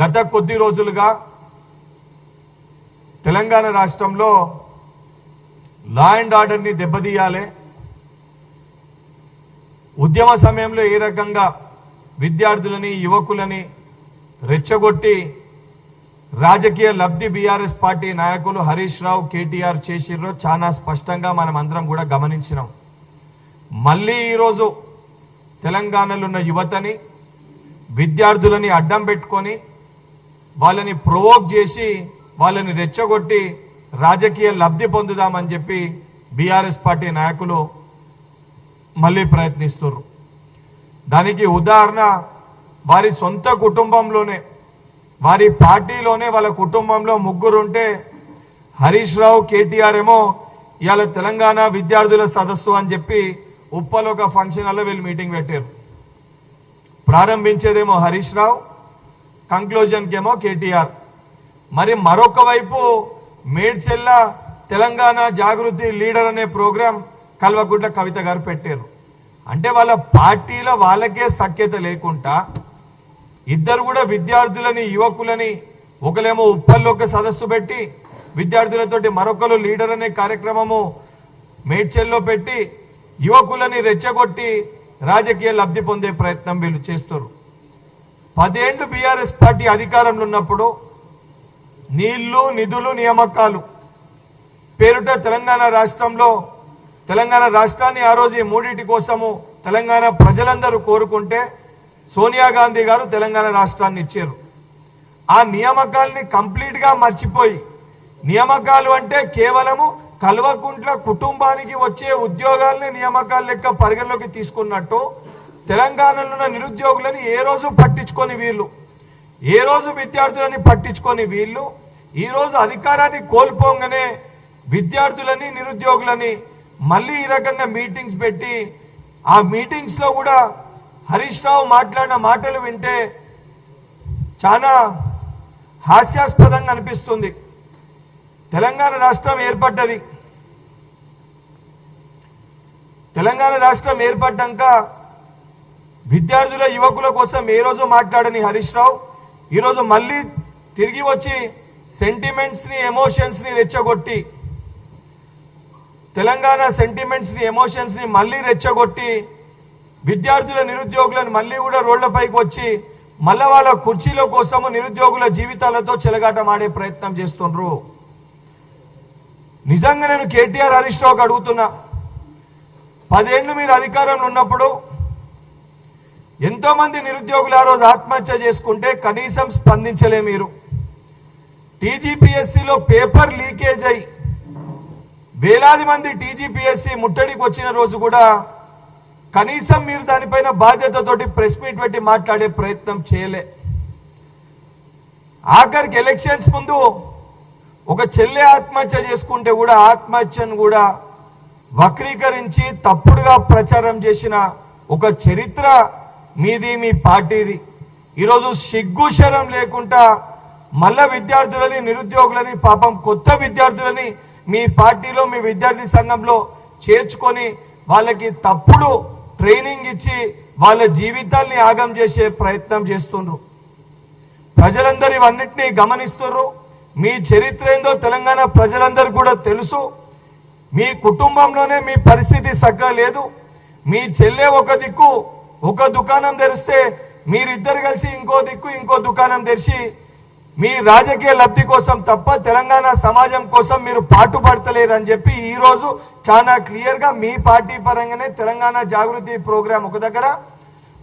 గత కొద్ది రోజులుగా తెలంగాణ రాష్ట్రంలో లా అండ్ ఆర్డర్ని దెబ్బతీయాలి. ఉద్యమ సమయంలో ఏ రకంగా విద్యార్థులని యువకులని రెచ్చగొట్టి రాజకీయ లబ్ధి బీఆర్ఎస్ పార్టీ నాయకులు హరీష్ రావు కేటీఆర్ చేసిర్రో చాలా స్పష్టంగా మనం అందరం కూడా గమనించినాం. మళ్ళీ ఈరోజు తెలంగాణలో ఉన్న యువతని విద్యార్థులని అడ్డం పెట్టుకొని వాళ్ళని ప్రొవోక్ చేసి వాళ్ళని రెచ్చగొట్టి రాజకీయ లబ్ధి పొందుదామని చెప్పి బీఆర్ఎస్ పార్టీ నాయకులు మళ్ళీ ప్రయత్నిస్తున్నారు దానికి ఉదాహరణ వారి సొంత కుటుంబంలోనే వారి పార్టీలోనే వాళ్ళ కుటుంబంలో ముగ్గురు ఉంటే హరీష్ రావు కేటీఆర్ ఏమో ఇవాళ తెలంగాణ విద్యార్థుల సదస్సు అని చెప్పి ఉప్పలో ఒక ఫంక్షన్ హాల్లో వీళ్ళు మీటింగ్ పెట్టారు ప్రారంభించేదేమో హరీష్ రావు కంక్లూజన్కేమో కేటీఆర్. మరి మరొక వైపు మేడ్చెల్ల తెలంగాణ జాగృతి లీడర్ అనే ప్రోగ్రాం కల్వకుంట్ల కవిత గారు పెట్టారు. అంటే వాళ్ళ పార్టీలో వాళ్ళకే సఖ్యత లేకుండా ఇద్దరు కూడా విద్యార్థులని యువకులని ఒకలేమో ఉప్పల్లో ఒక సదస్సు పెట్టి విద్యార్థులతోటి మరొకరు లీడర్ అనే కార్యక్రమము మేడ్చెల్లో పెట్టి యువకులని రెచ్చగొట్టి రాజకీయ లబ్ధి పొందే ప్రయత్నం వీళ్ళు చేస్తారు. పదేండు బీఆర్ఎస్ పార్టీ అధికారంలో ఉన్నప్పుడు నీళ్ళు నిధులు నియామకాలు. పేరుట తెలంగాణ రాష్ట్రంలో తెలంగాణ రాష్ట్రాన్ని ఆ రోజు మూడింటి కోసము తెలంగాణ ప్రజలందరూ కోరుకుంటే సోనియా గాంధీ గారు తెలంగాణ రాష్ట్రాన్ని ఇచ్చారు. ఆ నియామకాల్ని కంప్లీట్గా మర్చిపోయి నియామకాలు అంటే కేవలము కల్వకుంట్ల కుటుంబానికి వచ్చే ఉద్యోగాల్ని నియామకాలు లెక్క పరిగణలోకి తీసుకున్నట్టు తెలంగాణలో ఉన్న నిరుద్యోగులని ఏ రోజు పట్టించుకొని వీళ్ళు? ఏ రోజు విద్యార్థులని పట్టించుకొని వీళ్ళు? ఈరోజు అధికారాన్ని కోల్పోగానే విద్యార్థులని నిరుద్యోగులని మళ్ళీ ఈ రకంగా మీటింగ్స్ పెట్టి ఆ మీటింగ్స్లో కూడా హరీష్ రావు మాట్లాడిన మాటలు వింటే చాలా హాస్యాస్పదంగా అనిపిస్తుంది. తెలంగాణ రాష్ట్రం ఏర్పడ్డది. తెలంగాణ రాష్ట్రం ఏర్పడ్డాక విద్యార్థుల యువకుల కోసం ఏ రోజు మాట్లాడని హరీష్ రావు? ఈరోజు మళ్ళీ తిరిగి వచ్చి సెంటిమెంట్స్ని ఎమోషన్స్ని రెచ్చగొట్టి తెలంగాణ సెంటిమెంట్స్ని ఎమోషన్స్ని మళ్ళీ రెచ్చగొట్టి విద్యార్థుల నిరుద్యోగులను మళ్ళీ కూడా రోడ్లపైకి వచ్చి మళ్ళా వాళ్ళ కుర్చీల కోసము నిరుద్యోగుల జీవితాలతో చెలగాటమాడే ప్రయత్నం చేస్తుండ్రు. నిజంగా నేను కేటీఆర్ హరీష్ రావుకి అడుగుతున్నా పదేళ్ళు మీరు అధికారంలో ఉన్నప్పుడు ఎంతో మంది నిరుద్యోగులు ఆ రోజు ఆత్మహత్య చేసుకుంటే కనీసం స్పందించలే మీరు. టీజీపీఎస్సీలో పేపర్ లీకేజ్ అయి వేలాది మంది టీజీపీఎస్సీ ముట్టడికి వచ్చిన రోజు కూడా కనీసం మీరు దానిపైన బాధ్యతతోటి ప్రెస్ మీట్ పెట్టి మాట్లాడే ప్రయత్నం చేయలే. ఆఖరికి ఎలక్షన్స్ ముందు ఒక చెల్లె ఆత్మహత్య చేసుకుంటే కూడా ఆత్మహత్యను కూడా వక్రీకరించి తప్పుడుగా ప్రచారం చేసిన ఒక చరిత్ర మీది మీ పార్టీది. ఈరోజు సిగ్గు శరం లేకుండా మళ్ళా విద్యార్థులని నిరుద్యోగులని పాపం కొత్త విద్యార్థులని మీ పార్టీలో మీ విద్యార్థి సంఘంలో చేర్చుకొని వాళ్ళకి తప్పుడు ట్రైనింగ్ ఇచ్చి వాళ్ళ జీవితాల్ని ఆగం చేసే ప్రయత్నం చేస్తుండ్రు. ప్రజలందరూ ఇవన్నిటినీ గమనిస్తున్నారు మీ చరిత్ర ఏందో తెలంగాణ ప్రజలందరూ కూడా తెలుసు. మీ కుటుంబంలోనే మీ పరిస్థితి సగ్గా లేదు. మీ చెల్లె ఒక దిక్కు ఒక దుకాణం తెరిస్తే మీరిద్దరు కలిసి ఇంకో దిక్కు ఇంకో దుకాణం తెరిచి మీ రాజకీయ లబ్ధి కోసం తప్ప తెలంగాణ సమాజం కోసం మీరు పాటుపడతలేరు అని చెప్పి ఈరోజు చాలా క్లియర్గా మీ పార్టీ పరంగానే తెలంగాణ జాగృతి ప్రోగ్రాం ఒక దగ్గర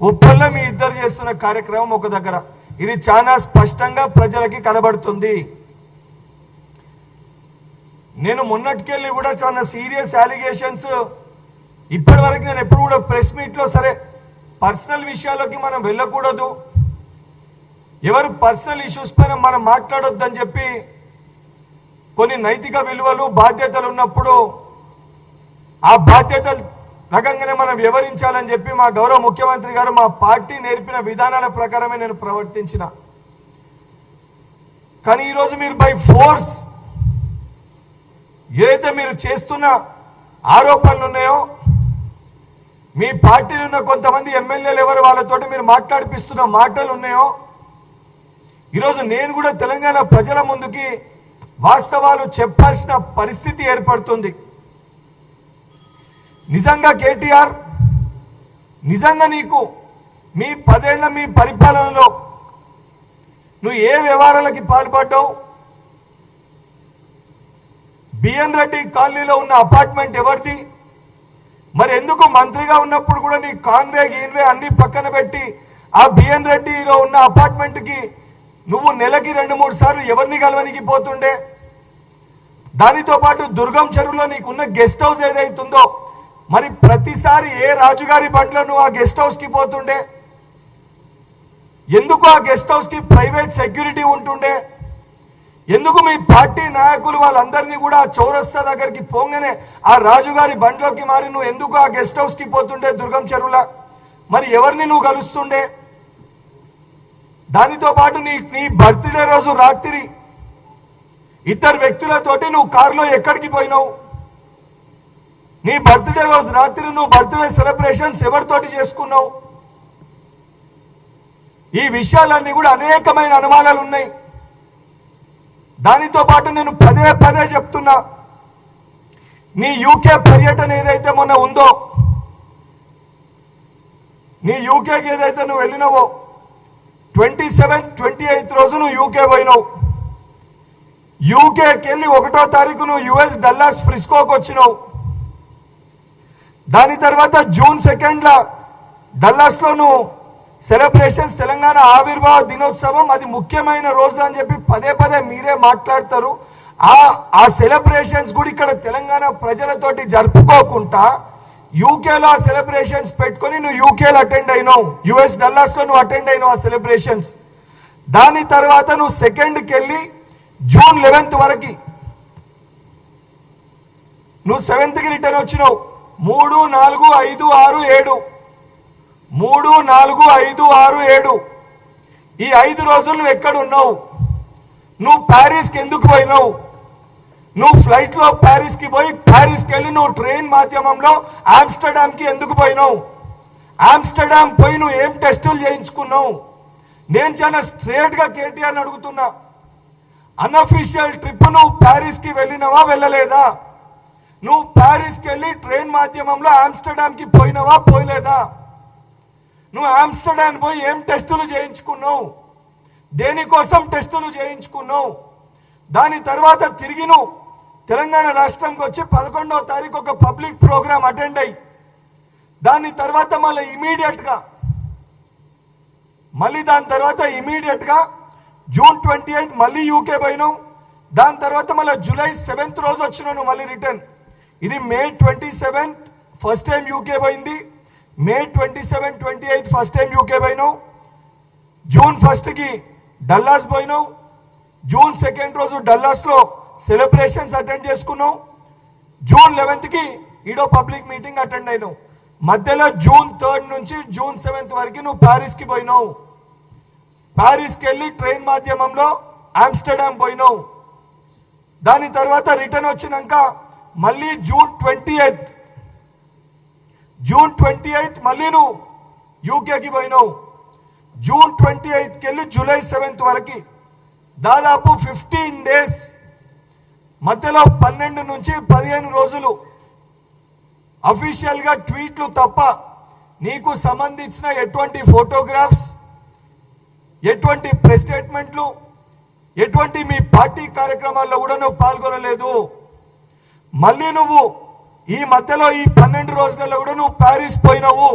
ఉప్పల్లో మీ ఇద్దరు చేస్తున్న కార్యక్రమం ఒక దగ్గర. ఇది చాలా స్పష్టంగా ప్రజలకి కనబడుతుంది. నేను మొన్నటికెళ్ళి కూడా చాలా సీరియస్ అలిగేషన్స్ ఇప్పటి వరకు నేను ఎప్పుడు కూడా ప్రెస్ మీట్లో సరే పర్సనల్ విషయాలకి మనం వెళ్ళకూడదు. ఎవరు పర్సనల్ ఇష్యూస్ పైన మనం మాట్లాడొద్దని చెప్పి కొన్ని నైతిక విలువలు బాధ్యతలు ఉన్నప్పుడు ఆ బాధ్యతలు రకంగానే మనం వివరించాలని చెప్పి మా గౌరవ ముఖ్యమంత్రి గారు మా పార్టీ నేర్పిన విధానాల ప్రకారమే నేను ప్రవర్తించిన. కానీ ఈరోజు మీరు బై ఫోర్స్ ఏదైతే మీరు చేస్తున్న ఆరోపణలు ఉన్నాయో మీ పార్టీలో ఉన్న కొంతమంది ఎమ్మెల్యేలు ఎవరు? వాళ్ళతో మీరు మాట్లాడిపిస్తున్న మాటలు ఉన్నాయో? ఈరోజు నేను కూడా తెలంగాణ ప్రజల ముందుకి వాస్తవాలు చెప్పాల్సిన పరిస్థితి ఏర్పడుతుంది. నిజంగా కేటీఆర్ నిజంగా నీకు మీ పదేళ్ళ మీ పరిపాలనలో నువ్వు ఏ వ్యవహారాలకి పాల్పడ్డావు? బిఎన్ రెడ్డి కాలనీలో ఉన్న అపార్ట్మెంట్ ఎవరిది? మరి ఎందుకు మంత్రిగా ఉన్నప్పుడు కూడా నీ కాన్వే గీన్వే అన్ని పక్కన పెట్టి ఆ బిఎన్ రెడ్డిలో ఉన్న అపార్ట్మెంట్కి నువ్వు నెలకి రెండు మూడు సార్లు ఎవరిని కలవనికి పోతుండే? దానితో పాటు దుర్గం చెరువులో నీకున్న గెస్ట్ హౌస్ ఏదైతుందో మరి ప్రతిసారి ఏ రాజుగారి బండ్లో నువ్వు ఆ గెస్ట్ హౌస్కి పోతుండే? ఎందుకు ఆ గెస్ట్ హౌస్కి ప్రైవేట్ సెక్యూరిటీ ఉంటుండే? ఎందుకు మీ పార్టీ నాయకులు వాళ్ళందరినీ కూడా చౌరస్తా దగ్గరికి పోగానే ఆ రాజుగారి బండ్లోకి మారి నువ్వు ఎందుకు ఆ గెస్ట్ హౌస్కి పోతుండే దుర్గం చెరువుల? మరి ఎవరిని నువ్వు కలుస్తుండే? దానితో పాటు నీ నీ బర్త్డే రోజు రాత్రి ఇద్దరు వ్యక్తులతోటి నువ్వు కారులో ఎక్కడికి పోయినావు? నీ బర్త్డే రోజు రాత్రి నువ్వు బర్త్డే సెలబ్రేషన్స్ ఎవరితోటి చేసుకున్నావు? ఈ విషయాలన్నీ కూడా అనేకమైన అనుమానాలు ఉన్నాయి దానితో పాటు నేను పదే పదే చెప్తున్నా. నీ యూకే పర్యటన ఏదైతే మొన్న ఉందో నీ యూకేకి ఏదైతే నువ్వు వెళ్ళినావో ట్వంటీ సెవెంత్ ట్వంటీ ఎయిత్ రోజు నువ్వు యూకే పోయినావు యూకేకి వెళ్ళి ఒకటో తారీఖు నువ్వు యుఎస్ డల్లాస్ ఫ్రిస్కోకి వచ్చినావు. దాని తర్వాత జూన్ సెకండ్లో డల్లాస్లో నువ్వు సెలబ్రేషన్స్ తెలంగాణ ఆవిర్భావ దినోత్సవం అది ముఖ్యమైన రోజు అని చెప్పి పదే పదే మీరే మాట్లాడతారు. ఆ ఆ సెలబ్రేషన్స్ కూడా ఇక్కడ తెలంగాణ ప్రజలతోటి జరుపుకోకుండా యూకేలో ఆ సెలబ్రేషన్స్ పెట్టుకొని నువ్వు యూకేలో అటెండ్ అయినావు. యుఎస్ డల్లాస్లో నువ్వు అటెండ్ అయినావు ఆ సెలబ్రేషన్స్. దాని తర్వాత నువ్వు సెకండ్కి వెళ్ళి జూన్ లెవెన్త్ వరకు నువ్వు సెవెంత్కి రిటర్న్ వచ్చినావు. మూడు నాలుగు ఐదు ఆరు ఏడు. మూడు నాలుగు ఐదు ఆరు ఏడు. ఈ ఐదు రోజులు నువ్వు ఎక్కడున్నావు? నువ్వు ప్యారిస్కి ఎందుకు పోయినావు? నువ్వు ఫ్లైట్లో ప్యారిస్కి పోయి ప్యారిస్కి వెళ్ళి నువ్వు ట్రైన్ మాధ్యమంలో ఆమ్స్టర్డామ్కి ఎందుకు పోయినావు? ఆమ్స్టర్డామ్ పోయి నువ్వు ఏం టెస్టులు చేయించుకున్నావు? నేను చాలా స్ట్రేట్గా కేటీఆర్ని అడుగుతున్నా. అన్అఫీషియల్ ట్రిప్ నువ్వు ప్యారిస్కి వెళ్ళినావా వెళ్ళినవా వెళ్ళలేదా? నువ్వు ప్యారిస్కి వెళ్ళి ట్రైన్ మాధ్యమంలో ఆమ్స్టర్డామ్కి పోయినావా పోయినవా పోయలేదా? నువ్వు ఆమ్స్టర్డామ్ పోయి ఏం టెస్టులు చేయించుకున్నావు? దేనికోసం టెస్టులు చేయించుకున్నావు? దాని తర్వాత తిరిగి నువ్వు తెలంగాణ రాష్ట్రంకి వచ్చి పదకొండవ తారీఖు ఒక పబ్లిక్ ప్రోగ్రామ్ అటెండ్ అయ్యి దాని తర్వాత మళ్ళీ ఇమీడియట్గా మళ్ళీ దాని తర్వాత ఇమీడియట్గా జూన్ ట్వంటీ ఎయిత్ మళ్ళీ యూకే పోయినావు. దాని తర్వాత మళ్ళీ జూలై సెవెంత్ రోజు వచ్చినావు నువ్వు మళ్ళీ రిటర్న్. ఇది May twenty seventh first time UK పోయింది. May twenty seven twenty eighth first time UK పోయినావు. జూన్ ఫస్ట్కి డల్లాస్ పోయినావు. జూన్ సెకండ్ రోజు డల్లాస్లో సెలబ్రేషన్స్ అటెండ్ చేసుకున్నావు. జూన్ లెవెన్త్కి ఈడో పబ్లిక్ మీటింగ్ అటెండ్ అయినావు. మధ్యలో జూన్ థర్డ్ నుంచి జూన్ సెవెంత్ వరకు నువ్వు ప్యారిస్కి పోయినావు. ప్యారిస్కి వెళ్ళి ట్రైన్ మాధ్యమంలో ఆమ్స్టర్డామ్ పోయినావు. దాని తర్వాత రిటర్న్ వచ్చినాక మళ్ళీ June twenty eighth June twenty eighth మళ్ళీ నువ్వు యూకేకి పోయినావు. జూన్ ట్వంటీ ఎయిత్కి వెళ్ళి జూలై సెవెంత్ వరకు దాదాపు ఫిఫ్టీన్ డేస్ మధ్యలో పన్నెండు నుంచి పదిహేను రోజులు అఫీషియల్గా ట్వీట్లు తప్ప నీకు సంబంధించిన ఎటువంటి ఫోటోగ్రాఫ్స్ ఎటువంటి ప్రెస్ స్టేట్మెంట్లు ఎటువంటి మీ పార్టీ కార్యక్రమాల్లో కూడా నువ్వు పాల్గొనలేదు. మళ్ళీ నువ్వు ఈ మధ్యలో ఈ పన్నెండు రోజులలో కూడా నువ్వు ప్యారిస్ పోయినావు.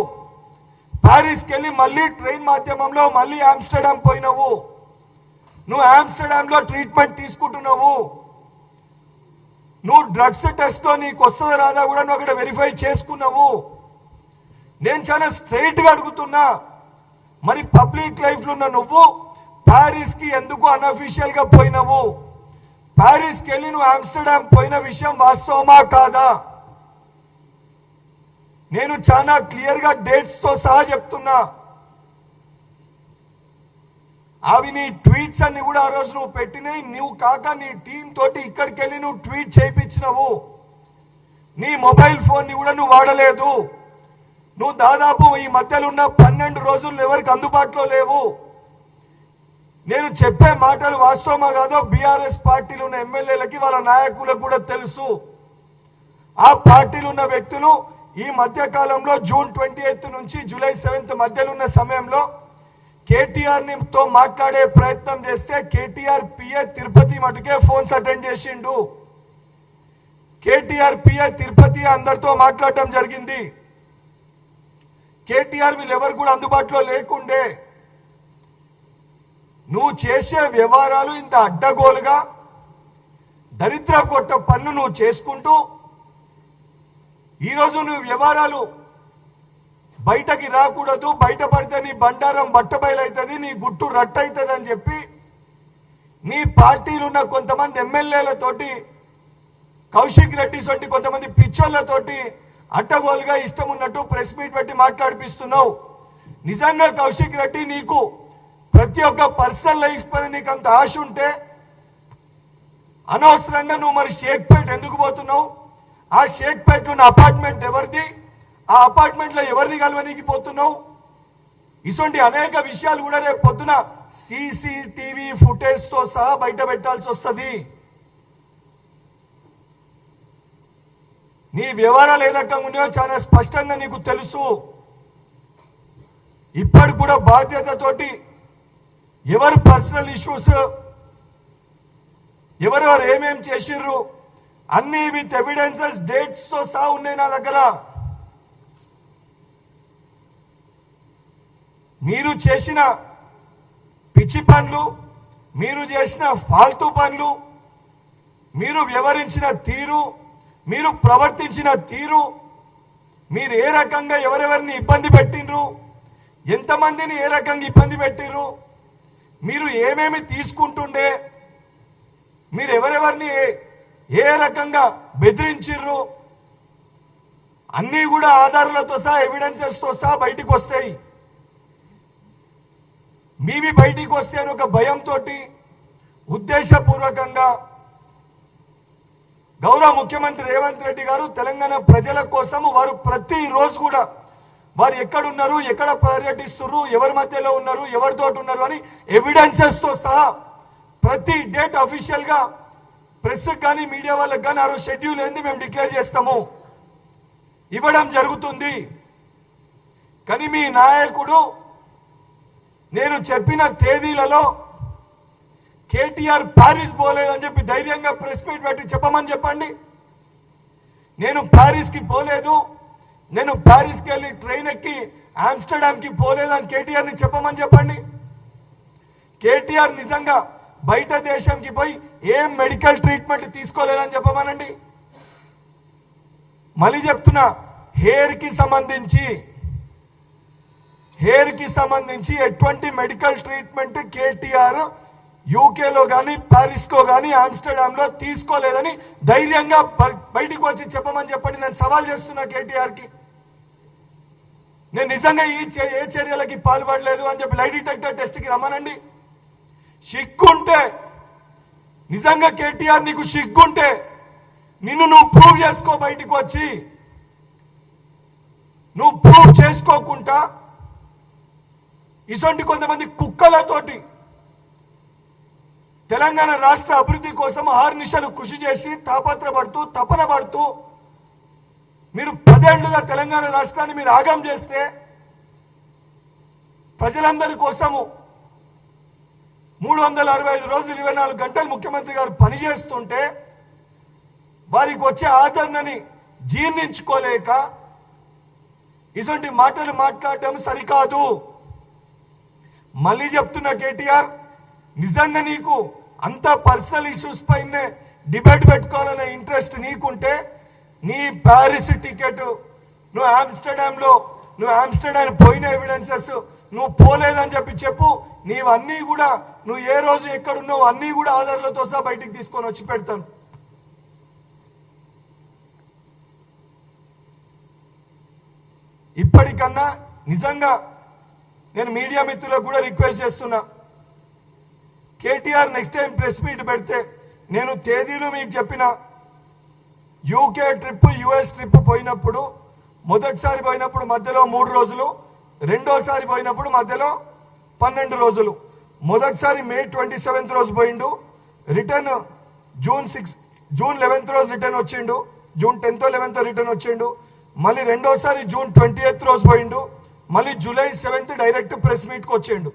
ప్యారిస్కి వెళ్ళి మళ్ళీ ట్రైన్ మాధ్యమంలో మళ్ళీ ఆమ్స్టర్డామ్ పోయినావు. నువ్వు ఆమ్స్టర్డామ్లో ట్రీట్మెంట్ తీసుకుంటున్నావు. నువ్వు డ్రగ్స్ టెస్ట్లో నీకు వస్తుందా రాదా కూడా నువ్వు అక్కడ వెరిఫై చేసుకున్నావు. నేను చాలా స్ట్రైట్గా అడుగుతున్నా. మరి పబ్లిక్ లైఫ్లో ఉన్న నువ్వు ప్యారిస్కి ఎందుకు అన్అఫీషియల్గా పోయినావు? ప్యారిస్కి వెళ్ళి నువ్వు ఆమ్స్టర్డామ్ పోయిన విషయం వాస్తవమా కాదా? నేను చాలా క్లియర్గా డేట్స్తో సహా చెప్తున్నా. అవి నీ ట్వీట్స్ అన్ని కూడా ఆ రోజు నువ్వు పెట్టినాయి నువ్వు కాక నీ టీం తోటి ఇక్కడికి వెళ్ళి నువ్వు ట్వీట్ చేయించినవు. నీ మొబైల్ ఫోన్ని కూడా నువ్వు వాడలేదు. నువ్వు దాదాపు ఈ మధ్యలో ఉన్న పన్నెండు రోజులు ఎవరికి అందుబాటులో లేవు. నేను చెప్పే మాటలు వాస్తవమా కాదో బీఆర్ఎస్ పార్టీలు ఉన్న ఎమ్మెల్యేలకి వాళ్ళ నాయకులకు కూడా తెలుసు. ఆ పార్టీలు ఉన్న వ్యక్తులు ఈ మధ్య కాలంలో జూన్ ట్వంటీ ఎయిత్ నుంచి జూలై సెవెంత్ మధ్యలో ఉన్న సమయంలో కేటీఆర్తో మాట్లాడే ప్రయత్నం చేస్తే కేటీఆర్ పిఏ తిరుపతి మటుకే ఫోన్స్ అటెండ్ చేసిండు. కేటీఆర్ పిఏ తిరుపతి అందరితో మాట్లాడటం జరిగింది. కేటీఆర్ వీళ్ళెవరు కూడా అందుబాటులో లేకుండే. నువ్వు చేసే వ్యవహారాలు ఇంత అడ్డగోలుగా దరిద్ర కొట్ట పన్ను నువ్వు చేసుకుంటూ ఈరోజు నువ్వు వ్యవహారాలు బయటకి రాకూడదు బయట పడితే నీ బండారం బట్టబయలవుతుంది నీ గుట్టు రట్టయితుంది అని చెప్పి నీ పార్టీలు ఉన్న కొంతమంది ఎమ్మెల్యేలతోటి కౌశిక్ రెడ్డి వంటి కొంతమంది పిచ్చోళ్ళతోటి అడ్డగోలుగా ఇష్టం ఉన్నట్టు ప్రెస్ మీట్ పెట్టి మాట్లాడిపిస్తున్నావు. నిజంగా కౌశిక్ రెడ్డి నీకు ప్రతి ఒక్క పర్సనల్ లైఫ్ పైన నీకు అంత ఆశ ఉంటే అనవసరంగా నువ్వు మరి షేక్పేట్ ఎందుకు పోతున్నావు? ఆ షేక్పేట్ ఉన్న అపార్ట్మెంట్ ఎవరిది? ఆ అపార్ట్మెంట్లో ఎవరిని కలవనీకి పోతున్నావు ఇటువంటి అనేక విషయాలు కూడా రేపు పొద్దున సీసీటీవీ ఫుటేజ్తో సహా బయట పెట్టాల్సి వస్తుంది. నీ వివరాలు ఏ రకంగా ఉన్నాయో చాలా స్పష్టంగా నీకు తెలుసు. ఇప్పటి కూడా బాధ్యతతోటి ఎవరు పర్సనల్ ఇష్యూస్ ఎవరెవరు ఏమేమి చేసిర్రు అన్ని విత్ ఎవిడెన్సెస్ డేట్స్తో సహా ఉన్నాయి నా దగ్గర. మీరు చేసిన పిచ్చి పనులు మీరు చేసిన ఫాల్తూ పనులు మీరు వ్యవహరించిన తీరు మీరు ప్రవర్తించిన తీరు మీరు ఏ రకంగా ఎవరెవరిని ఇబ్బంది పెట్టిండ్రు ఎంతమందిని ఏ రకంగా ఇబ్బంది పెట్టిర్రు మీరు ఏమేమి తీసుకుంటుండే మీరు ఎవరెవరిని ఏ- రకంగా బెదిరించిర్రు? అన్నీ కూడా ఆధారాలతో సహా ఎవిడెన్సెస్తో సహా బయటికి వస్తాయి. మీవి బయటికి వస్తే అని ఒక భయంతో ఉద్దేశపూర్వకంగా గౌరవ ముఖ్యమంత్రి రేవంత్ రెడ్డి గారు తెలంగాణ ప్రజల కోసం వారు ప్రతి రోజు కూడా వారు ఎక్కడున్నారు ఎక్కడ పర్యటిస్తున్నారు ఎవరి మధ్యలో ఉన్నారు ఎవరితోటి ఉన్నారు అని ఎవిడెన్సెస్తో సహా ప్రతి డేట్ అఫీషియల్గా గా ప్రెస్ కానీ మీడియా వాళ్ళకి కానీ ఆ రోజు షెడ్యూల్ ఏంది మేము డిక్లేర్ చేస్తాము. ఇవ్వడం జరుగుతుంది. కానీ మీ నాయకుడు నేను చెప్పిన తేదీలలో కేటీఆర్ ప్యారిస్ పోలేదని చెప్పి ధైర్యంగా ప్రెస్ మీట్ పెట్టి చెప్పమని చెప్పండి. నేను ప్యారిస్కి పోలేదు. నేను ప్యారిస్కి వెళ్ళి ట్రైన్ ఎక్కి ఆమ్స్టర్డామ్కి పోలేదని కేటీఆర్ని చెప్పమని చెప్పండి. కేటీఆర్ నిజంగా బయట దేశంకి పోయి ఏం మెడికల్ ట్రీట్మెంట్ తీసుకోలేదని చెప్పమనండి. మళ్ళీ చెప్తున్నా హెయిర్కి సంబంధించి హెయిర్కి సంబంధించి ఎటువంటి మెడికల్ ట్రీట్మెంట్ కేటీఆర్ యూకేలో కానీ ప్యారిస్లో కానీ ఆమ్స్టర్డామ్లో తీసుకోలేదని ధైర్యంగా బ- బయటికి వచ్చి చెప్పమని చెప్పండి. నేను సవాల్ చేస్తున్నా కేటీఆర్కి. నేను నిజంగా ఈ చే- ఏ చర్యలకి పాల్పడలేదు అని చెప్పి లైట్ డిటెక్టర్ టెస్ట్కి రమ్మనండి. సిగ్గుంటే నిజంగా కేటీఆర్ నీకు సిగ్గుంటే నిన్ను నువ్వు ప్రూవ్ చేసుకో బయటికి వచ్చి. నువ్వు ప్రూవ్ చేసుకోకుండా ఇటువంటి కొంతమంది కుక్కలతోటి తెలంగాణ రాష్ట్ర అభివృద్ధి కోసం ఆర్నిశలు కృషి చేసి తాపత్రపడుతూ తపన పడుతూ మీరు పదేళ్ళుగా తెలంగాణ రాష్ట్రాన్ని మీరు ఆగం చేస్తే ప్రజలందరి కోసము మూడు వందల అరవై ఐదు రోజులు ఇరవై నాలుగు గంటలు ముఖ్యమంత్రి గారు పనిచేస్తుంటే వారికి వచ్చే ఆదరణని జీర్ణించుకోలేక ఇటువంటి మాటలు మాట్లాడటం సరికాదు. మళ్ళీ చెప్తున్నా కేటీఆర్ నిజంగా నీకు అంత పర్సనల్ ఇష్యూస్ పైనే డిబేట్ పెట్టుకోవాలనే ఇంట్రెస్ట్ నీకుంటే నీ ప్యారిస్ టికెట్ నువ్వు ఆమ్స్టర్డామ్లో నువ్వు ఆమ్స్టర్డామ్ పోయిన ఎవిడెన్సెస్ నువ్వు పోలేదని చెప్పి చెప్పు. నీవన్నీ కూడా నువ్వు ఏ రోజు ఎక్కడున్నావు అన్నీ కూడా ఆధార్లతో సహా బయటికి తీసుకొని వచ్చి పెడతాను. ఇప్పటికన్నా నిజంగా నేను మీడియా మిత్రులకు కూడా రిక్వెస్ట్ చేస్తున్నా. KTR next time press meet పెడితే నేను తేదీలు మీకు చెప్పిన యూకే ట్రిప్ యుఎస్ ట్రిప్ పోయినప్పుడు మొదటిసారి పోయినప్పుడు మధ్యలో మూడు రోజులు రెండోసారి పోయినప్పుడు మధ్యలో పన్నెండు రోజులు. మొదటిసారి మే ట్వంటీ సెవెంత్ రోజు పోయిండు. Return June six June eleventh రోజు రిటర్న్ వచ్చిండు. జూన్ టెన్త్ లెవెన్త్ రిటర్న్ వచ్చిండు. మళ్ళీ రెండోసారి జూన్ ట్వంటీ ఎయిత్ రోజు పోయిండు. మళ్ళీ జూలై సెవెంత్ డైరెక్ట్ ప్రెస్ మీట్కి వచ్చిండు.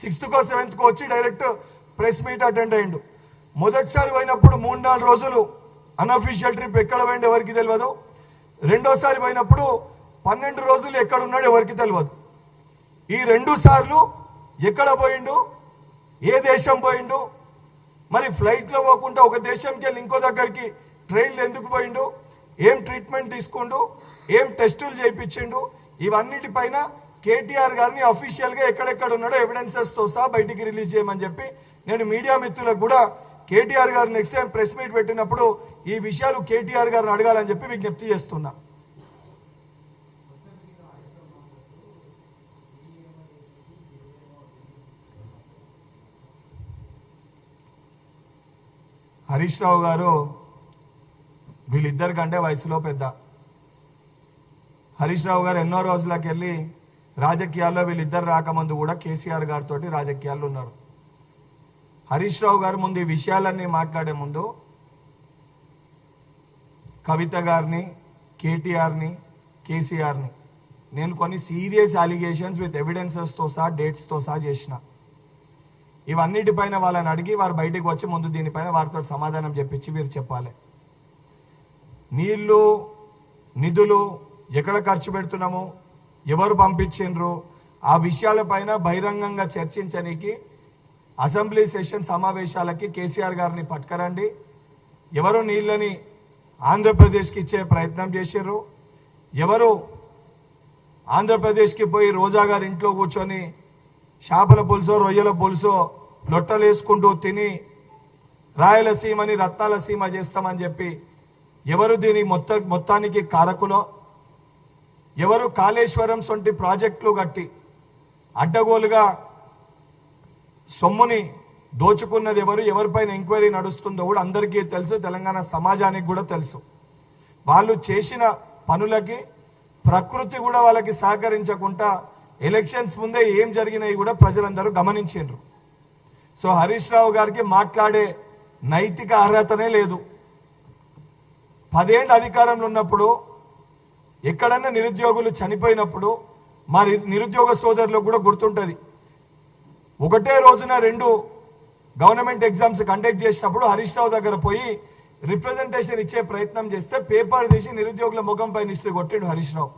సిక్స్త్కో సెవెంత్కో వచ్చి డైరెక్ట్ ప్రెస్ మీట్ అటెండ్ అయ్యిండు. మొదటిసారి పోయినప్పుడు మూడు నాలుగు రోజులు అన్అఫీషియల్ ట్రిప్ ఎక్కడ పోయిండు ఎవరికి తెలియదు రెండోసారి పోయినప్పుడు పన్నెండు రోజులు ఎక్కడ ఉన్నాడు ఎవరికి తెలియదు ఈ రెండు సార్లు ఎక్కడ పోయిండు? ఏ దేశం పోయిండు? మరి ఫ్లైట్లో పోకుండా ఒక దేశంకి వెళ్ళి ఇంకో దగ్గరికి ట్రైన్లు ఎందుకు పోయిండు? ఏం ట్రీట్మెంట్ తీసుకుండు? ఏం టెస్టులు చేయించిండు? ఇవన్నిటిపైన కేటీఆర్ గారిని అఫీషియల్గా ఎక్కడెక్కడ ఉన్నాడో ఎవిడెన్సెస్తో సహా బయటికి రిలీజ్ చేయమని చెప్పి నేను మీడియా మిత్రులకు కూడా కేటీఆర్ గారు నెక్స్ట్ టైం ప్రెస్ మీట్ పెట్టినప్పుడు ఈ విషయాలు కేటీఆర్ గారిని అడగాలని చెప్పి విజ్ఞప్తి చేస్తున్నా. హరీష్ రావు గారు వీళ్ళిద్దరి కంటే వయసులో పెద్ద. హరీష్ రావు గారు ఎన్నో రోజులకు వెళ్ళి రాజకీయాల్లో వీళ్ళిద్దరు రాకముందు కూడా కేసీఆర్ గారితో రాజకీయాల్లో ఉన్నారు. హరీష్ రావు గారు ముందు ఈ విషయాలన్నీ మాట్లాడే ముందు కవిత గారిని కేటీఆర్ని కేసీఆర్ని నేను కొన్ని సీరియస్ అలిగేషన్స్ విత్ ఎవిడెన్సెస్తో సహా డేట్స్తో సహా చేసిన. ఇవన్నిటిపైన వాళ్ళని అడిగి వారు బయటకు వచ్చి ముందు దీనిపైన వారితో సమాధానం చెప్పించి మీరు చెప్పాలి. నీళ్ళు నిధులు ఎక్కడ ఖర్చు పెడుతున్నాము ఎవరు పంపించిండ్రు ఆ విషయాలపైన బహిరంగంగా చర్చించడానికి అసెంబ్లీ సెషన్ సమావేశాలకి కేసీఆర్ గారిని పట్టుకరండి. ఎవరు నీళ్ళని ఆంధ్రప్రదేశ్కి ఇచ్చే ప్రయత్నం చేశారు ఎవరు ఆంధ్రప్రదేశ్కి పోయి రోజా గారి ఇంట్లో కూర్చొని చేపల పులుసో రొయ్యల పులుసో లొట్టలేసుకుంటూ తిని రాయలసీమని రత్నాల సీమ చేస్తామని చెప్పి ఎవరు దీని మొత్త మొత్తానికి కారకులో? ఎవరు కాళేశ్వరం సొంటి ప్రాజెక్టులు కట్టి అడ్డగోలుగా సొమ్ముని దోచుకున్నది ఎవరు ఎవరిపైన ఎంక్వైరీ నడుస్తుందో కూడా అందరికీ తెలుసు తెలంగాణ సమాజానికి కూడా తెలుసు. వాళ్ళు చేసిన పనులకి ప్రకృతి కూడా వాళ్ళకి సహకరించకుండా ఎలక్షన్స్ ముందే ఏం జరిగినాయి కూడా ప్రజలందరూ గమనించారు సో హరీష్ రావు గారికి మాట్లాడే నైతిక అర్హతనే లేదు. పదేళ్ళు అధికారంలో ఉన్నప్పుడు ఎక్కడన్నా నిరుద్యోగులు చనిపోయినప్పుడు మా నిరుద్యోగ సోదరులకు కూడా గుర్తుంటుంది. ఒకటే రోజున రెండు గవర్నమెంట్ ఎగ్జామ్స్ కండక్ట్ చేసినప్పుడు హరీష్ రావు దగ్గర పోయి రిప్రజెంటేషన్ ఇచ్చే ప్రయత్నం చేస్తే పేపర్ తీసి నిరుద్యోగుల ముఖం పైన ఇస్తూ కొట్టాడు హరీష్ రావు.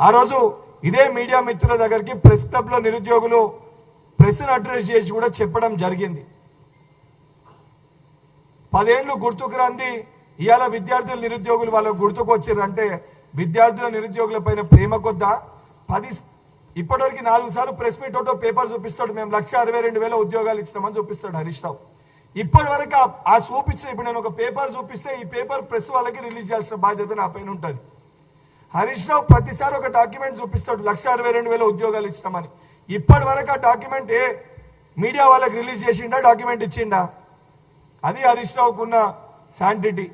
ఆ రోజు ఇదే మీడియా మిత్రుల దగ్గరికి ప్రెస్ క్లబ్లో నిరుద్యోగులు ప్రెస్ను అడ్రస్ చేసి కూడా చెప్పడం జరిగింది. పదేళ్ళు గుర్తుకు రంది ఇవాళ విద్యార్థులు నిరుద్యోగులు వాళ్ళకు గుర్తుకు వచ్చిర్రంటే విద్యార్థుల నిరుద్యోగుల పైన ప్రేమ కొద్దా? పది ఇప్పటివరకు నాలుగు సార్లు ప్రెస్ మీట్ ఒకటో పేపర్ చూపిస్తాడు. మేము లక్ష అరవై రెండు వేల ఉద్యోగాలు ఇచ్చినామని చూపిస్తాడు హరీష్ రావు. ఇప్పటి వరకు ఆ- ఆ చూపించిన ఇప్పుడు నేను ఒక పేపర్ చూపిస్తే ఈ పేపర్ ప్రెస్ వాళ్ళకి రిలీజ్ చేసిన బాధ్యత నా పైన ఉంటుంది. హరీష్ రావు ప్రతిసారి ఒక డాక్యుమెంట్ చూపిస్తాడు. లక్ష అరవై రెండు వేల ఉద్యోగాలు ఇచ్చినామని. ఇప్పటి వరకు ఆ డాక్యుమెంట్ ఏ మీడియా వాళ్ళకి రిలీజ్ చేసిండా డాక్యుమెంట్ ఇచ్చిండా? అది హరీష్ రావుకున్న శాంటిటీ.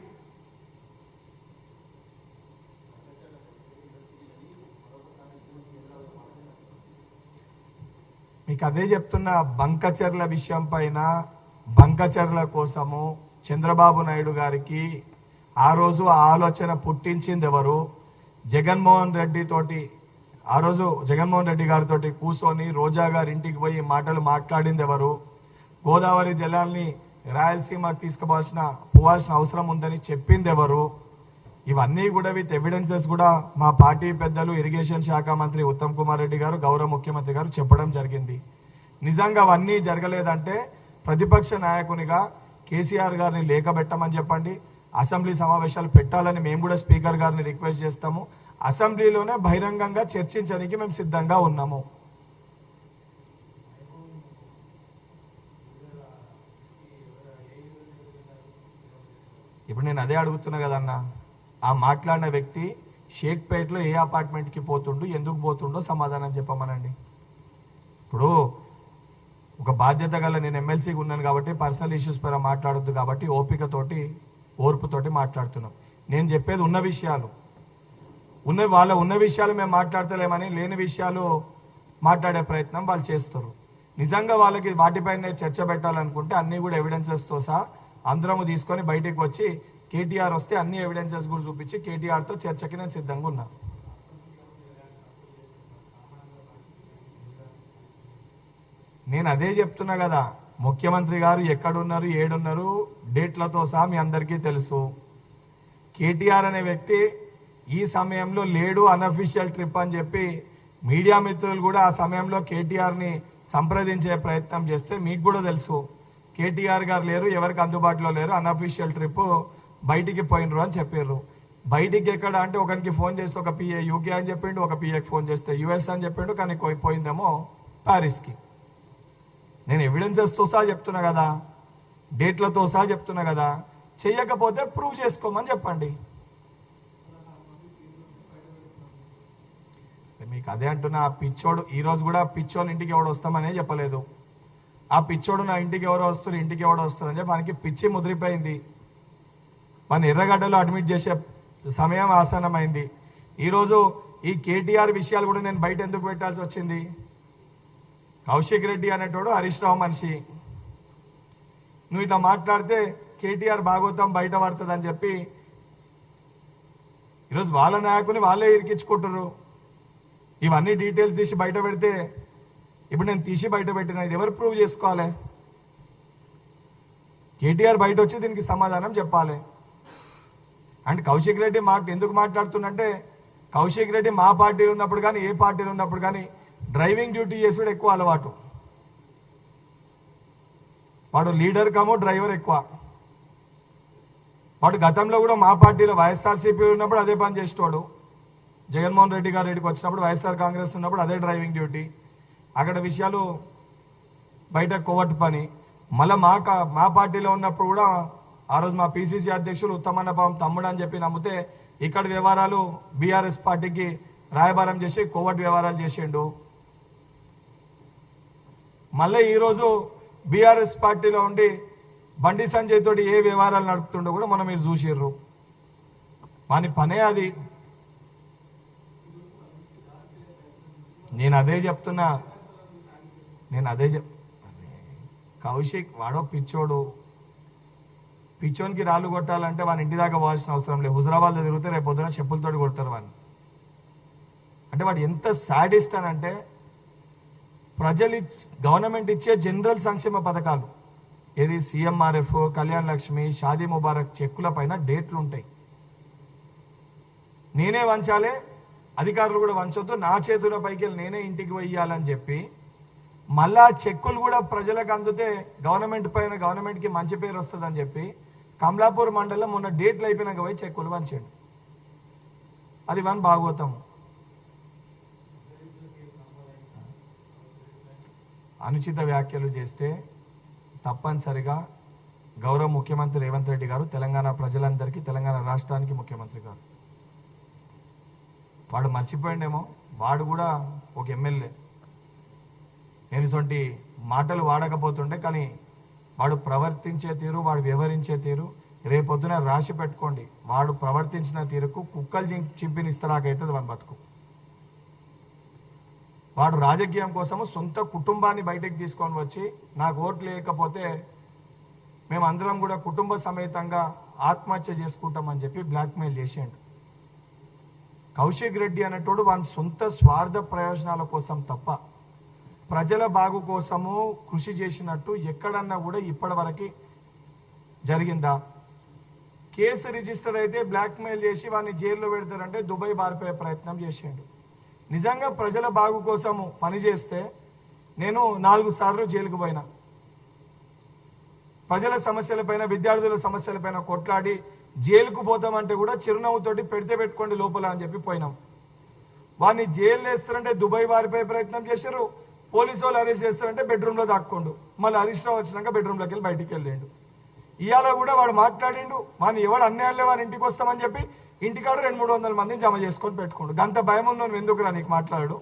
మీకు అదే చెప్తున్న బంకచర్ల విషయం పైన బంకచర్ల కోసము చంద్రబాబు నాయుడు గారికి ఆ రోజు ఆ ఆలోచన పుట్టించింది ఎవరు? జగన్మోహన్ రెడ్డి తోటి ఆ రోజు జగన్మోహన్ రెడ్డి గారితో కూర్చొని రోజా గారి ఇంటికి పోయి మాటలు మాట్లాడింది ఎవరు? గోదావరి జలాల్ని రాయలసీమకు తీసుకుపోవాల్సిన పోవాల్సిన అవసరం ఉందని చెప్పింది ఎవరు? ఇవన్నీ కూడా విత్ ఎవిడెన్సెస్ కూడా మా పార్టీ పెద్దలు ఇరిగేషన్ శాఖ మంత్రి ఉత్తమ్ కుమార్ రెడ్డి గారు గౌరవ ముఖ్యమంత్రి గారు చెప్పడం జరిగింది. నిజంగా అవన్నీ జరగలేదంటే ప్రతిపక్ష నాయకునిగా కేసీఆర్ గారిని లేఖబెట్టమని చెప్పండి. అసెంబ్లీ సమావేశాలు పెట్టాలని మేము కూడా స్పీకర్ గారిని రిక్వెస్ట్ చేస్తాము. అసెంబ్లీలోనే బహిరంగంగా చర్చించడానికి మేము సిద్ధంగా ఉన్నాము. ఇప్పుడు నేను అదే అడుగుతున్నా కదన్నా ఆ మాట్లాడిన వ్యక్తి షేక్పేట్లో ఏ అపార్ట్మెంట్కి పోతుండు ఎందుకు పోతుండో సమాధానం చెప్పమనండి. ఇప్పుడు ఒక బాధ్యత గల నేను ఎమ్మెల్సీగా ఉన్నాను కాబట్టి పర్సనల్ ఇష్యూస్ పైన మాట్లాడొద్దు కాబట్టి ఓపికతోటి ఓర్పుతోటి మాట్లాడుతున్నాం. నేను చెప్పేది ఉన్న విషయాలు. ఉన్న వాళ్ళ ఉన్న విషయాలు మేము మాట్లాడతలేమని లేని విషయాలు మాట్లాడే ప్రయత్నం వాళ్ళు చేస్తారు. నిజంగా వాళ్ళకి వాటిపైన చర్చ పెట్టాలనుకుంటే అన్నీ కూడా ఎవిడెన్సెస్తో సహా అందరము తీసుకొని బయటికి వచ్చి కేటీఆర్ వస్తే అన్ని ఎవిడెన్సెస్ కూడా చూపించి కేటీఆర్తో చర్చకి నేను సిద్ధంగా ఉన్నా. నేను అదే చెప్తున్నా కదా. ముఖ్యమంత్రి గారు ఎక్కడున్నారు ఏడున్నారు డేట్లతో సహా మీ అందరికీ తెలుసు. కేటీఆర్ అనే వ్యక్తి ఈ సమయంలో లేడు అన్అఫీషియల్ ట్రిప్ అని చెప్పి మీడియా మిత్రులు కూడా ఆ సమయంలో కేటీఆర్ని సంప్రదించే ప్రయత్నం చేస్తే మీకు కూడా తెలుసు. కేటీఆర్ గారు లేరు ఎవరికి అందుబాటులో లేరు అన్అఫీషియల్ ట్రిప్ బయటికి పోయినరు అని చెప్పారు బయటికి ఎక్కడ అంటే ఒకరికి ఫోన్ చేస్తే ఒక పిఏ యూకే అని చెప్పిండు ఒక పిఏకి ఫోన్ చేస్తే యుఎస్ అని చెప్పిండు కానీ పోయిందేమో ప్యారిస్కి. నేను ఎవిడెన్సెస్తో సహా చెప్తున్నా కదా. డేట్లతో సహా చెప్తున్నా కదా. చెయ్యకపోతే ప్రూవ్ చేసుకోమని చెప్పండి. మీకు అదే అంటున్నా ఆ పిచ్చోడు ఈరోజు కూడా పిచ్చోని ఇంటికి ఎవడు వస్తామనే చెప్పలేదు. ఆ పిచ్చోడు నా ఇంటికి ఎవరో వస్తారు ఇంటికి ఎవడు వస్తారు అని చెప్పి మనకి పిచ్చి ముదిరిపోయింది. మన ఎర్రగడ్డలో అడ్మిట్ చేసే సమయం ఆసన్నమైంది. ఈరోజు ఈ కేటీఆర్ విషయాలు కూడా నేను బయట ఎందుకు పెట్టాల్సి వచ్చింది? కౌశిక్ రెడ్డి అనేటోడు హరీష్ రావు మనిషి. నువ్వు ఇట్లా మాట్లాడితే కేటీఆర్ భాగవతం బయట పడుతుంది అని చెప్పి ఈరోజు వాళ్ళ నాయకుని వాళ్ళే ఇరికించుకుంటారు ఇవన్నీ డీటెయిల్స్ తీసి బయట పెడితే ఇప్పుడు నేను తీసి బయట పెట్టిన ఇది ఎవరు ప్రూవ్ చేసుకోవాలి? కేటీఆర్ బయట వచ్చి దీనికి సమాధానం చెప్పాలి. అండ్ కౌశిక్ రెడ్డి మాట ఎందుకు మాట్లాడుతుందంటే కౌశిక్ రెడ్డి మా పార్టీలు ఉన్నప్పుడు కానీ ఏ పార్టీలు ఉన్నప్పుడు కానీ డ్రైవింగ్ డ్యూటీ చేసుడు ఎక్కువ అలవాటు. వాడు లీడర్ కమో డ్రైవర్ ఎక్కువ. వాడు గతంలో కూడా మా పార్టీలో వైఎస్ఆర్సీపీ ఉన్నప్పుడు అదే పని చేసేవాడు జగన్మోహన్ రెడ్డి గారు రెడ్డికి వచ్చినప్పుడు వైఎస్ఆర్ కాంగ్రెస్ ఉన్నప్పుడు అదే డ్రైవింగ్ డ్యూటీ. అక్కడ విషయాలు బయట కోవట్ పని. మళ్ళీ మా కా- మా పార్టీలో ఉన్నప్పుడు కూడా ఆ రోజు మా పిసిసి అధ్యక్షులు ఉత్తమన్న పాపం తమ్ముడు అని చెప్పి నమ్మితే ఇక్కడ వ్యవహారాలు బీఆర్ఎస్ పార్టీకి రాయబారం చేసి కోవట్ వ్యవహారాలు చేసిండు. మళ్ళీ ఈరోజు బీఆర్ఎస్ పార్టీలో ఉండి బండి సంజయ్ తోటి ఏ వ్యవహారాలు నడుపుతుండో కూడా మనం మీరు చూసిర్రు. వాని పనే అది. నేను అదే చెప్తున్నా. నేను అదే చెప్ కౌశిక్ వాడో పిచ్చోడు. పిచ్చోనికి రాళ్ళు కొట్టాలంటే వాని ఇంటి దాకా పోవాల్సిన అవసరం లేదు. హుజరాబాద్ తిరిగితే రేపు పొద్దున చెప్పులతోటి కొడతారు వాడిని అంటే వాడు ఎంత సాడిస్ట్ అని అంటే ప్రజలు గవర్నమెంట్ ఇచ్చే జనరల్ సంక్షేమ పథకాలు. ఏది సీఎంఆర్ఎఫ్ కళ్యాణ్ లక్ష్మి షాదీ ముబారక్ చెక్కుల పైన డేట్లు ఉంటాయి నేనే వంచాలే అధికారులు కూడా వంచొద్దు నా చేతుల పైకి వెళ్ళి నేనే ఇంటికి వెయ్యాలని చెప్పి మళ్ళా చెక్కులు కూడా ప్రజలకు అందితే గవర్నమెంట్ పైన గవర్నమెంట్కి మంచి పేరు వస్తుందని చెప్పి కమలాపూర్ మండలం మొన్న డేట్లు అయిపోయినాక పోయి చెక్కులు వంచాడు. అది వన్ భాగవతం అనుచిత వ్యాఖ్యలు చేస్తే తప్పనిసరిగా గౌరవ ముఖ్యమంత్రి రేవంత్ రెడ్డి గారు తెలంగాణ ప్రజలందరికీ తెలంగాణ రాష్ట్రానికి ముఖ్యమంత్రి గారు. వాడు మర్చిపోయిండేమో. వాడు కూడా ఒక ఎమ్మెల్యే. నేను ఇటువంటి మాటలు వాడకపోతుండే కానీ వాడు ప్రవర్తించే తీరు వాడు వ్యవహరించే తీరు రేపొద్దున రాసి పెట్టుకోండి. వాడు ప్రవర్తించిన తీరుకు కుక్కలు చింపిని ఇస్తారాకైతే ఇస్తరాకైతుంది వాని బతుకు. వాడు రాజకీయం కోసము సొంత కుటుంబాన్ని బయటకు తీసుకొని వచ్చి నాకు ఓట్లు లేకపోతే మేము అందరం కూడా కుటుంబ సమేతంగా ఆత్మహత్య చేసుకుంటామని చెప్పి బ్లాక్మెయిల్ చేసేయండి కౌశిక్ రెడ్డి అనేటోడు వాని సొంత స్వార్థ ప్రయోజనాల కోసం తప్ప ప్రజల బాగు కోసము కృషి చేసినట్టు ఎక్కడన్నా కూడా ఇప్పటివరకు జరిగిందా? కేసు రిజిస్టర్ అయితే బ్లాక్మెయిల్ చేసి వాడిని జైల్లో పెడతారంటే దుబాయ్ బారిపోయే ప్రయత్నం చేసిండు. నిజంగా ప్రజల బాగు కోసము పనిచేస్తే నేను నాలుగు సార్లు జైలుకు పోయినా. ప్రజల సమస్యలపైన విద్యార్థుల సమస్యలపైన కొట్లాడి జైలుకు పోతామంటే కూడా చిరునవ్వుతోటి పెడితే పెట్టుకోండి లోపల అని చెప్పి పోయినాం. వాడిని జైలు వేస్తారంటే దుబాయ్ వారిపై ప్రయత్నం చేశారు పోలీసు వాళ్ళు అరెస్ట్ చేస్తారంటే బెడ్రూమ్లో దాక్కోండు. మళ్ళీ హరీష్ రావు వచ్చినాక బెడ్రూమ్లోకి వెళ్ళి బయటికి వెళ్ళిండు. ఇవాళ కూడా వాడు మాట్లాడిండు వాడిని ఎవడు అన్యాయంలో వాని ఇంటికి వస్తామని చెప్పి ఇంటికాడ రెండు మూడు వందల మందిని జమ చేసుకొని పెట్టుకోండు. గంత భయం ఉన్న ఎందుకు ఎందుకురా నీకు మాట్లాడు?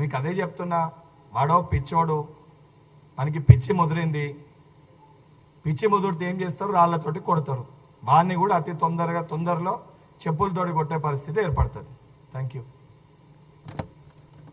మీకు అదే చెప్తున్నా వాడో పిచ్చోడు మనకి పిచ్చి ముదిరింది. పిచ్చి ముదిరితే ఏం చేస్తారు? రాళ్ళతోటి కొడతారు. వాడిని కూడా అతి తొందరగా తొందరలో చెప్పులతోటి కొట్టే పరిస్థితి ఏర్పడుతుంది. Thank you